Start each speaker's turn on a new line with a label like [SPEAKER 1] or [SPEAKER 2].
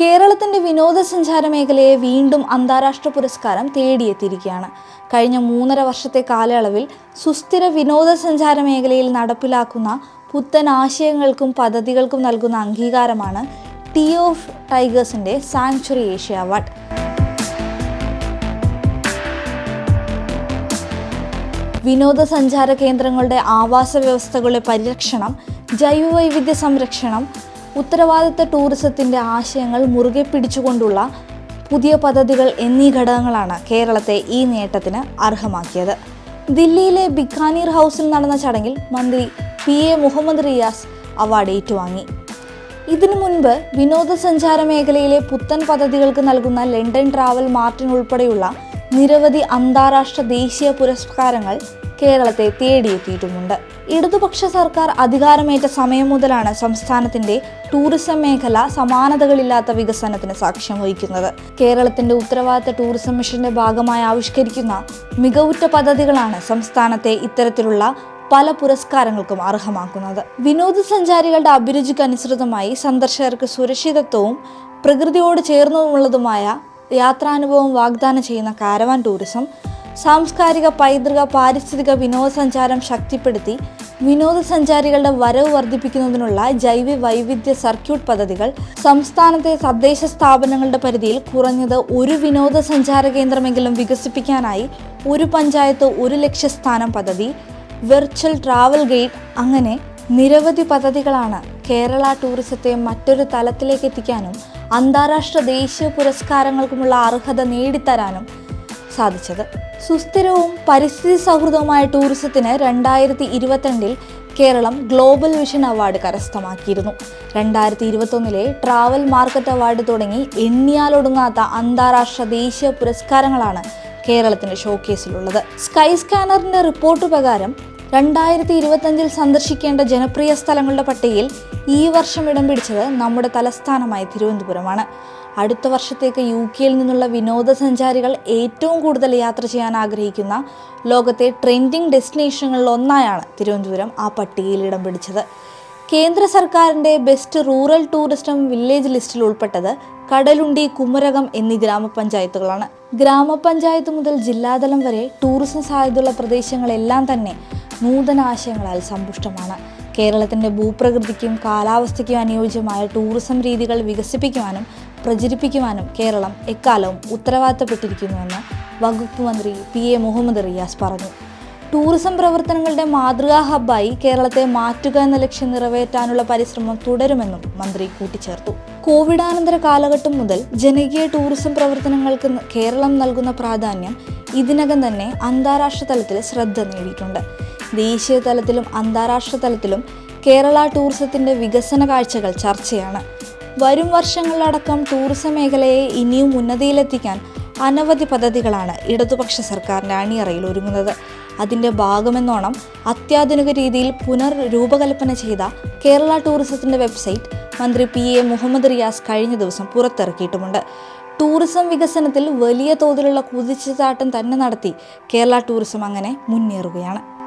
[SPEAKER 1] കേരളത്തിന്റെ വിനോദസഞ്ചാര മേഖലയെ വീണ്ടും അന്താരാഷ്ട്ര പുരസ്കാരം തേടിയെത്തിയിരിക്കുകയാണ്. കഴിഞ്ഞ മൂന്നര വർഷത്തെ കാലയളവിൽ സുസ്ഥിര വിനോദസഞ്ചാര മേഖലയിൽ നടപ്പിലാക്കുന്ന പുത്തൻ ആശയങ്ങൾക്കും പദ്ധതികൾക്കും നൽകുന്ന അംഗീകാരമാണ് ടി ഓഫ് ടൈഗേഴ്സിന്റെ സാങ്ച്വറി ഏഷ്യ അവാർഡ് വിനോദസഞ്ചാര കേന്ദ്രങ്ങളുടെ ആവാസ വ്യവസ്ഥകളുടെ പരിരക്ഷണം ജൈവവൈവിധ്യ സംരക്ഷണം ഉത്തരവാദിത്ത ടൂറിസത്തിന്റെ ആശയങ്ങൾ മുറുകെ പിടിച്ചുകൊണ്ടുള്ള പുതിയ പദ്ധതികൾ എന്നീ ഘടകങ്ങളാണ് കേരളത്തെ ഈ നേട്ടത്തിന് അർഹമാക്കിയത്. ദില്ലിയിലെ ബിക്കാനീർ ഹൗസിൽ നടന്ന ചടങ്ങിൽ മന്ത്രി P A Muhammad Riyas award ഏറ്റുവാങ്ങി. ഇതിനു മുൻപ് വിനോദസഞ്ചാര മേഖലയിലെ പുത്തൻ പദ്ധതികൾക്ക് നൽകുന്ന ലണ്ടൻ ട്രാവൽ മാർട്ടിൻ ഉൾപ്പെടെയുള്ള നിരവധി അന്താരാഷ്ട്ര ദേശീയ പുരസ്കാരങ്ങൾ കേരളത്തെ തേടിയെത്തിയിട്ടുമുണ്ട്. ഇടതുപക്ഷ സർക്കാർ അധികാരമേറ്റ സമയം മുതലാണ് സംസ്ഥാനത്തിന്റെ ടൂറിസം മേഖല സമാനതകളില്ലാത്ത വികസനത്തിന് സാക്ഷ്യം വഹിക്കുന്നത്. കേരളത്തിന്റെ ഉത്തരവാദിത്ത ടൂറിസം മിഷന്റെ ഭാഗമായി ആവിഷ്കരിക്കുന്ന മികവുറ്റ പദ്ധതികളാണ് സംസ്ഥാനത്തെ ഇത്തരത്തിലുള്ള പല പുരസ്കാരങ്ങൾക്കും അർഹമാക്കുന്നത്. വിനോദസഞ്ചാരികളുടെ അഭിരുചിക്കനുസൃതമായി സന്ദർശകർക്ക് സുരക്ഷിതത്വവും പ്രകൃതിയോട് ചേർന്നുള്ളതുമായ യാത്രാനുഭവം വാഗ്ദാനം ചെയ്യുന്ന കാരവാൻ ടൂറിസം സാംസ്കാരിക പൈതൃക പാരിസ്ഥിതിക വിനോദസഞ്ചാരം ശക്തിപ്പെടുത്തി വിനോദസഞ്ചാരികളുടെ വരവ് വർദ്ധിപ്പിക്കുന്നതിനുള്ള ജൈവ വൈവിധ്യ സർക്യൂട്ട് പദ്ധതികൾ സംസ്ഥാനത്തെ തദ്ദേശ സ്ഥാപനങ്ങളുടെ പരിധിയിൽ കുറഞ്ഞത് ഒരു വിനോദസഞ്ചാര കേന്ദ്രമെങ്കിലും വികസിപ്പിക്കാനായി ഒരു പഞ്ചായത്ത് ഒരു ലക്ഷ്യസ്ഥാനം പദ്ധതി വെർച്വൽ ട്രാവൽ ഗൈഡ് അങ്ങനെ നിരവധി പദ്ധതികളാണ് കേരള ടൂറിസത്തെ മറ്റൊരു തലത്തിലേക്ക് എത്തിക്കാനും അന്താരാഷ്ട്ര ദേശീയ പുരസ്കാരങ്ങൾക്കുമുള്ള അർഹത നേടിത്തരാനും സാധിച്ചത്. സുസ്ഥിരവും പരിസ്ഥിതി സൗഹൃദവുമായ ടൂറിസത്തിന് രണ്ടായിരത്തി ഇരുപത്തിരണ്ടിൽ കേരളം ഗ്ലോബൽ വിഷൻ അവാർഡ് കരസ്ഥമാക്കിയിരുന്നു. രണ്ടായിരത്തി ഇരുപത്തൊന്നിലെ ട്രാവൽ മാർക്കറ്റ് അവാർഡ് തുടങ്ങി എണ്ണിയാലൊടുങ്ങാത്ത അന്താരാഷ്ട്ര ദേശീയ പുരസ്കാരങ്ങളാണ് കേരളത്തിന്റെ ഷോക്കേസിലുള്ളത് സ്കൈ സ്കാനറിന്റെ റിപ്പോർട്ട് പ്രകാരം രണ്ടായിരത്തി ഇരുപത്തഞ്ചിൽ സന്ദർശിക്കേണ്ട ജനപ്രിയ സ്ഥലങ്ങളുടെ പട്ടികയിൽ ഈ വർഷം ഇടം പിടിച്ചത് നമ്മുടെ തലസ്ഥാനമായ തിരുവനന്തപുരമാണ്. അടുത്ത വർഷത്തേക്ക് യു കെയിൽ നിന്നുള്ള വിനോദസഞ്ചാരികൾ ഏറ്റവും കൂടുതൽ യാത്ര ചെയ്യാൻ ആഗ്രഹിക്കുന്ന ലോകത്തെ ട്രെൻഡിംഗ് ഡെസ്റ്റിനേഷനുകളിൽ ഒന്നായാണ് തിരുവനന്തപുരം ആ പട്ടികയിൽ ഇടം പിടിച്ചത്. കേന്ദ്ര സർക്കാരിന്റെ ബെസ്റ്റ് റൂറൽ ടൂറിസം വില്ലേജ് ലിസ്റ്റിൽ ഉൾപ്പെട്ടത് കടലുണ്ടി കുമരകം എന്നീ ഗ്രാമപഞ്ചായത്തുകളാണ്. ഗ്രാമപഞ്ചായത്ത് മുതൽ ജില്ലാതലം വരെ ടൂറിസം സാധ്യതയുള്ള പ്രദേശങ്ങളെല്ലാം തന്നെ നൂതന ആശയങ്ങളാൽ സമ്പുഷ്ടമാണ്. കേരളത്തിന്റെ ഭൂപ്രകൃതിക്കും കാലാവസ്ഥയ്ക്കും അനുയോജ്യമായ ടൂറിസം രീതികൾ വികസിപ്പിക്കുവാനും പ്രചരിപ്പിക്കുവാനും കേരളം എക്കാലവും ഉത്തരവാദിത്തപ്പെട്ടിരിക്കുന്നുവെന്ന് വകുപ്പ് മന്ത്രി പി എ മുഹമ്മദ് റിയാസ് പറഞ്ഞു. ടൂറിസം പ്രവർത്തനങ്ങളുടെ മാതൃകാ ഹബ്ബായി കേരളത്തെ മാറ്റുക എന്ന ലക്ഷ്യം നിറവേറ്റാനുള്ള പരിശ്രമം തുടരുമെന്നും മന്ത്രി കൂട്ടിച്ചേർത്തു. കോവിഡാനന്തര കാലഘട്ടം മുതൽ ജനകീയ ടൂറിസം പ്രവർത്തനങ്ങൾക്ക് കേരളം നൽകുന്ന പ്രാധാന്യം ഇതിനകം തന്നെ അന്താരാഷ്ട്ര തലത്തിൽ ശ്രദ്ധ നേടിയിട്ടുണ്ട്. ദേശീയ തലത്തിലും അന്താരാഷ്ട്ര തലത്തിലും കേരള ടൂറിസത്തിന്റെ വികസന കാഴ്ചകൾ ചർച്ചയാണ്. വരും വർഷങ്ങളിലടക്കം ടൂറിസം മേഖലയെ ഇനിയും ഉന്നതിയിലെത്തിക്കാൻ അനവധി പദ്ധതികളാണ് ഇടതുപക്ഷ സർക്കാരിന്റെ അണിയറയിൽ ഒരുങ്ങുന്നത്. അതിന്റെ ഭാഗമെന്നോണം അത്യാധുനിക രീതിയിൽ പുനർരൂപകൽപ്പന ചെയ്ത കേരള ടൂറിസത്തിന്റെ വെബ്സൈറ്റ് മന്ത്രി പി എ മുഹമ്മദ് റിയാസ് കഴിഞ്ഞ ദിവസം പുറത്തിറക്കിയിട്ടുമുണ്ട്. ടൂറിസം വികസനത്തിൽ വലിയ തോതിലുള്ള കുതിച്ചുചാട്ടം തന്നെ നടത്തി കേരള ടൂറിസം അങ്ങനെ മുന്നേറുകയാണ്.